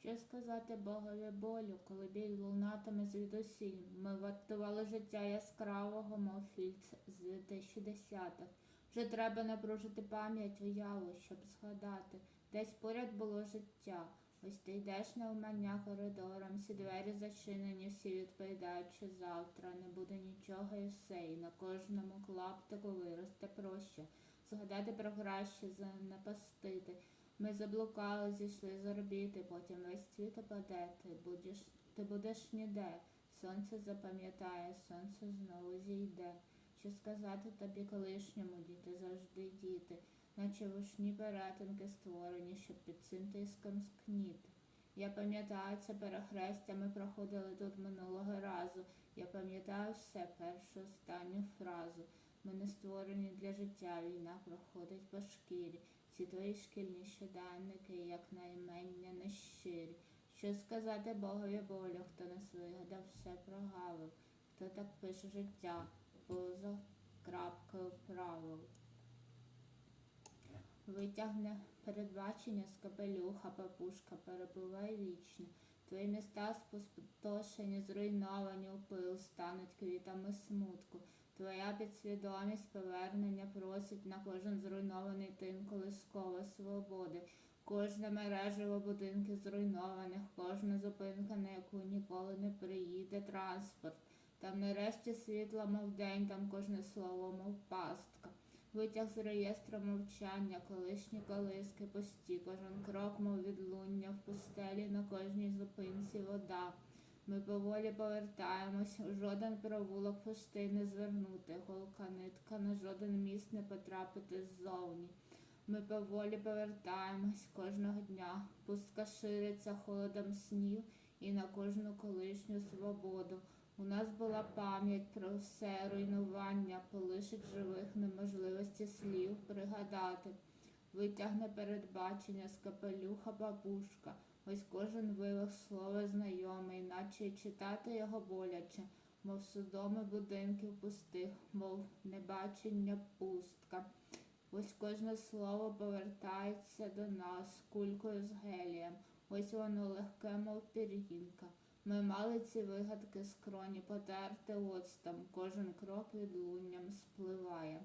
Що сказати Богові болю, коли біль лунатиме звідусіль? Ми вартували життя яскравого, мов фільц з 2010-х. Вже треба напружити пам'ять уяву, щоб згадати. Десь поряд було життя. Ось ти йдеш навмання коридором, всі двері зачинені, всі відповідають, що завтра не буде нічого і все, і на кожному клаптику виросте проще. Згадати про краще, занапастити. Ми заблукали, зійшли з орбіти, потім весь світ опаде, ти будеш, ти будеш ніде. Сонце запам'ятає, сонце знову зійде. Що сказати тобі колишньому, діти завжди діти, наче вушні перетинки створені, щоб під цим тиском скніти. Я пам'ятаю це перехрестя, ми проходили тут минулого разу. Я пам'ятаю все, першу останню фразу. Ми не створені для життя, війна проходить по шкірі. Ці твої шкільні щоденники, як наймення нещирі. Що сказати Богові болю, хто нас вигадав, все прогавив, хто так пише життя, поза крапкою правил. Витягне передбачення з капелюха, папушка, перебувай вічно. Твої міста спустошені, зруйновані у пил, стануть квітами смутку. Твоя підсвідомість повернення просить на кожен зруйнований тин колискова свободи. Кожне мережево будинки зруйнованих, кожна зупинка, на яку ніколи не приїде транспорт. Там нарешті світла, мов день, там кожне слово, мов пастка. Витяг з реєстру мовчання, колишні колиски пусті, кожен крок, мов відлуння в пустелі, на кожній зупинці вода. Ми поволі повертаємось, жоден провулок пустий не звернути, голка нитка, на жоден міст не потрапити ззовні. Ми поволі повертаємось кожного дня, пустка шириться холодом снів і на кожну колишню свободу. У нас була пам'ять про все руйнування, полишить живих неможливості слів пригадати. Витягне передбачення з капелюха бабушка. Ось кожен вивих слово знайомий, наче читати його боляче, мов судоми будинків пустих, мов небачення пустка. Ось кожне слово повертається до нас кулькою з гелієм. Ось воно легке, мов пір'їнка. Ми мали ці вигадки скроні потерти оцтом, кожен крок відлунням спливає.